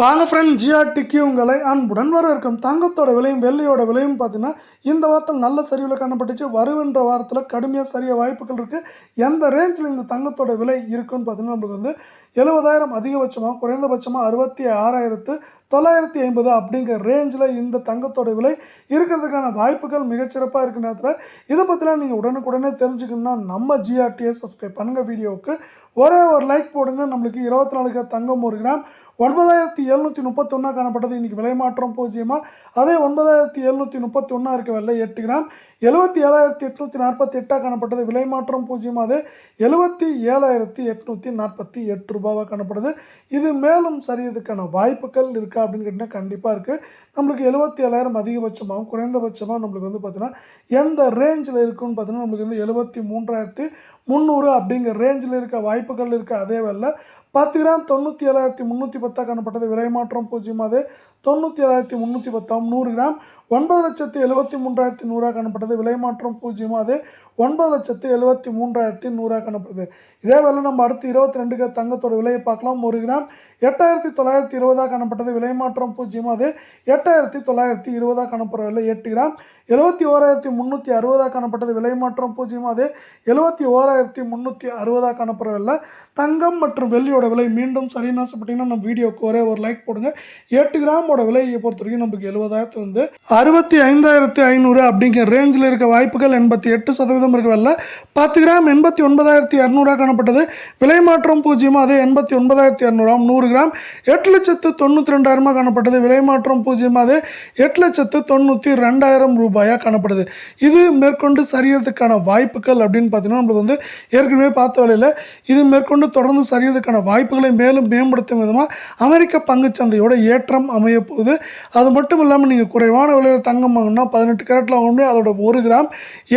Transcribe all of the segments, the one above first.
வாங்க ஃப்ரெண்ட் ஜிஆர்டிக்கு உங்களை அன்புடன் வரவேற்கும். தங்கத்தோட விலையும் வெள்ளையோட விலையும் பார்த்தீங்கன்னா இந்த வாரத்தில் நல்ல சரிவில் காணப்பட்டுச்சு. வருகின்ற வாரத்தில் கடுமையாக சரிய வாய்ப்புகள் இருக்குது எந்த ரேஞ்சில் இந்த தங்கத்தோட விலை இருக்குன்னு பார்த்தீங்கன்னா நம்மளுக்கு வந்து எழுபதாயிரம் அதிகபட்சமாக குறைந்தபட்சமாக அறுபத்தி ஆறாயிரத்து தொள்ளாயிரத்தி ஐம்பது அப்படிங்கிற ரேஞ்சில் இந்த தங்கத்தோட விலை இருக்கிறதுக்கான வாய்ப்புகள் மிகச்சிறப்பாக இருக்கிற நேரத்தில். இதை பற்றிலாம் நீங்கள் உடனுக்குடனே தெரிஞ்சுக்கணும்னா நம்ம ஜிஆர்டிஎஸ் சப்ஸ்கிரைப் பண்ணுங்கள் வீடியோவுக்கு ஒரே ஒரு லைக் போடுங்க. நம்மளுக்கு இருபத்தி நாலு கிராம் தங்கம் ஒரு கிராம். ஒன்பதாயிரத்தி எழுநூற்றி முப்பத்தொன்னா காணப்பட்டது. இன்றைக்கி விலை மாற்றம் பூஜ்ஜியமாக அதே ஒன்பதாயிரத்தி எழுநூற்றி முப்பத்தி ஒன்றா இருக்க வெள்ளை எட்டு கிராம். எழுபத்தி ஏழாயிரத்தி எட்நூற்றி நாற்பத்தி எட்டாக காணப்பட்டது. விலை மாற்றம் பூஜ்ஜியமாக அது எழுபத்தி ஏழாயிரத்தி எட்நூற்றி நாற்பத்தி எட்டு ரூபாவாக காணப்படுது. இது மேலும் சரியதுக்கான வாய்ப்புகள் இருக்கா அப்படின்னு கேட்டிங்கன்னா கண்டிப்பாக இருக்குது நம்மளுக்கு எழுபத்தி ஏழாயிரம் அதிகபட்சமாகவும் குறைந்தபட்சமாக நம்மளுக்கு வந்து பார்த்தீங்கன்னா எந்த ரேஞ்சில் இருக்குன்னு பார்த்தீங்கன்னா நம்மளுக்கு வந்து எழுபத்தி மூன்றாயிரத்தி முந்நூறு அப்படிங்கிற ரேஞ்சில் இருக்க வாய்ப்புகள் இருக்குது அதே வேலை பத்து கிராம் தொண்ணூற்றி ஏழாயிரத்தி முந்நூற்றி பத்தாக காணப்பட்டது. விலை மாற்றம் பூஜ்ஜியமாக அதே தொண்ணூற்றி ஏழாயிரத்தி முந்நூற்றி பத்தாம் நூறு கிராம். ஒன்பது லட்சத்து எழுபத்தி மூன்றாயிரத்தி நூறாக காணப்பட்டது. விலை மாற்றம் பூஜ்ஜியமாக அது ஒன்பது லட்சத்து எழுபத்தி மூன்றாயிரத்தி நூறாக காணப்படுது. இதே வேலை நம்ம அடுத்து இருபத்தி ரெண்டுக்கு தங்கத்தோட விலையை பார்க்கலாம். ஒரு கிராம் எட்டாயிரத்தி தொள்ளாயிரத்தி இருபதாக காணப்பட்டது. விலை மாற்றம் பூஜ்ஜியமாக அது எட்டாயிரத்தி தொள்ளாயிரத்தி இருபதாக காணப்படுற விலை எட்டு கிராம் எழுபத்தி ஓராயிரத்தி முந்நூற்றி அறுபதாக காணப்பட்டது. விலை மாற்றம் பூஜ்ஜியமாக அது எழுபத்தி ஓராயிரத்தி முந்நூற்றி அறுபதாக காணப்படுற விலை. தங்கம் மற்றும் வெள்ளியோட விலை மீண்டும் சரின்னு ஆசைப்பட்டீங்கன்னா நம்ம வீடியோக்கு ஒரே ஒரு லைக் போடுங்க. எட்டு கிராமோட விலையை பொறுத்த வரைக்கும் நமக்கு எழுபதாயிரத்துலேருந்து அறுபத்தி ஐந்தாயிரத்தி ஐநூறு அப்படிங்கிற ரேஞ்சில் இருக்க வாய்ப்புகள் எண்பத்தி எட்டு சதவீதம் இருக்க பத்து கிராம் எண்பத்தி ஒன்பதாயிரத்தி இரநூறா காணப்பட்டது. விலை மாற்றம் பூஜ்ஜியமாக அதே எண்பத்தி ஒன்பதாயிரத்தி இரநூறாம் நூறு கிராம் எட்டு லட்சத்து தொண்ணூற்றி ரெண்டாயிரமாக காணப்பட்டது. விலை மாற்றம் பூஜ்ஜியமாக அதே எட்டு லட்சத்து தொண்ணூற்றி ரெண்டாயிரம் ரூபாயாக காணப்படுது. இது மேற்கொண்டு சரியறதுக்கான வாய்ப்புகள் அப்படின்னு பார்த்தீங்கன்னா நம்மளுக்கு வந்து ஏற்கனவே பார்த்த வேலையில் இது மேற்கொண்டு தொடர்ந்து சரியறதுக்கான வாய்ப்புகளை மேலும் மேம்படுத்தும் விதமாக அமெரிக்க பங்குச்சந்தையோட ஏற்றம் அமைய போகுது. அது மட்டும் இல்லாமல் நீங்கள் குறைவான விலை விலையில் தங்கம் வாங்கினா பதினெட்டு கேரட்டில் வாங்கணும் அதோட ஒரு கிராம்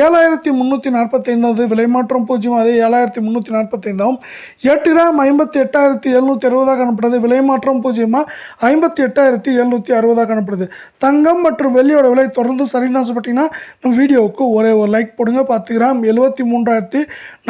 ஏழாயிரத்தி முந்நூற்றி நாற்பத்தைந்தாவது விலை மாற்றம் பூஜ்ஜியம். அதே ஏழாயிரத்தி முந்நூற்றி நாற்பத்தைந்தாகும் எட்டு கிராம் ஐம்பத்தி எட்டாயிரத்தி எழுநூற்றி அறுபதாக காணப்படுது. விலை மாற்றம் பூஜ்ஜியமாக ஐம்பத்தி எட்டாயிரத்தி எழுநூற்றி அறுபதாக காணப்படுது. தங்கம் மற்றும் வெள்ளியோட விலை தொடர்ந்து சரின்னு ஆசைப்பட்டீங்கன்னா நம்ம வீடியோவுக்கு ஒரே ஒரு லைக் போடுங்க. பத்து கிராம் எழுபத்தி மூன்றாயிரத்தி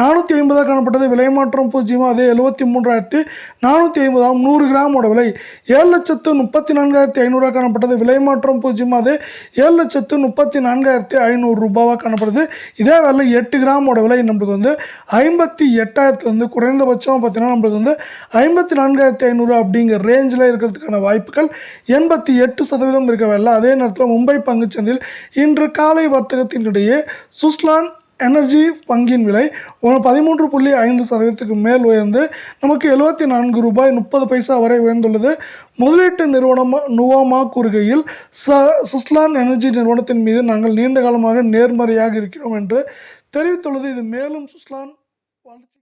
நானூற்றி ஐம்பதாக காணப்பட்டது விலை மாற்றம் பூஜ்ஜியமாக அதே எழுபத்தி மூன்றாயிரத்தி நானூற்றி ஐம்பதாம் நூறு கிராமோட விலை ஏழு லட்சத்து முப்பத்தி நான்காயிரத்தி ஐநூறாக காணப்பட்டது. விலை மாற்றம் பூஜ்ஜியமாக அதே ஏழு லட்சத்து முப்பத்தி நான்காயிரத்தி ஐநூறு ரூபாவாக காணப்படுது. இதே வேலை எட்டு கிராமோட விலை நம்மளுக்கு வந்து ஐம்பத்தி எட்டாயிரத்துலேருந்து குறைந்தபட்சமாக பார்த்தீங்கன்னா நம்மளுக்கு வந்து ஐம்பத்தி நான்காயிரத்தி ஐநூறு அப்படிங்கிற ரேஞ்சில் இருக்கிறதுக்கான வாய்ப்புகள் எண்பத்தி எட்டு சதவீதம் இருக்க வேலை. அதே நேரத்தில் மும்பை பங்குச்சந்தையில் இன்று காலை வர்த்தகத்தினிடையே சுஸ்லான் எனர்ஜி பங்கின் விலை ஒரு பதிமூன்று புள்ளி ஐந்து சதவீதத்துக்கு மேல் உயர்ந்து நமக்கு எழுபத்தி நான்கு ரூபாய் முப்பது பைசா வரை உயர்ந்துள்ளது. முதலீட்டு நிறுவனம் நுவாமா கூறுகையில் ச சுஸ்லான் எனர்ஜி நிறுவனத்தின் மீது நாங்கள் நீண்ட காலமாக நேர்மறையாக இருக்கிறோம் என்று தெரிவித்துள்ளது. இது மேலும் சுஸ்லான் வளர்ச்சி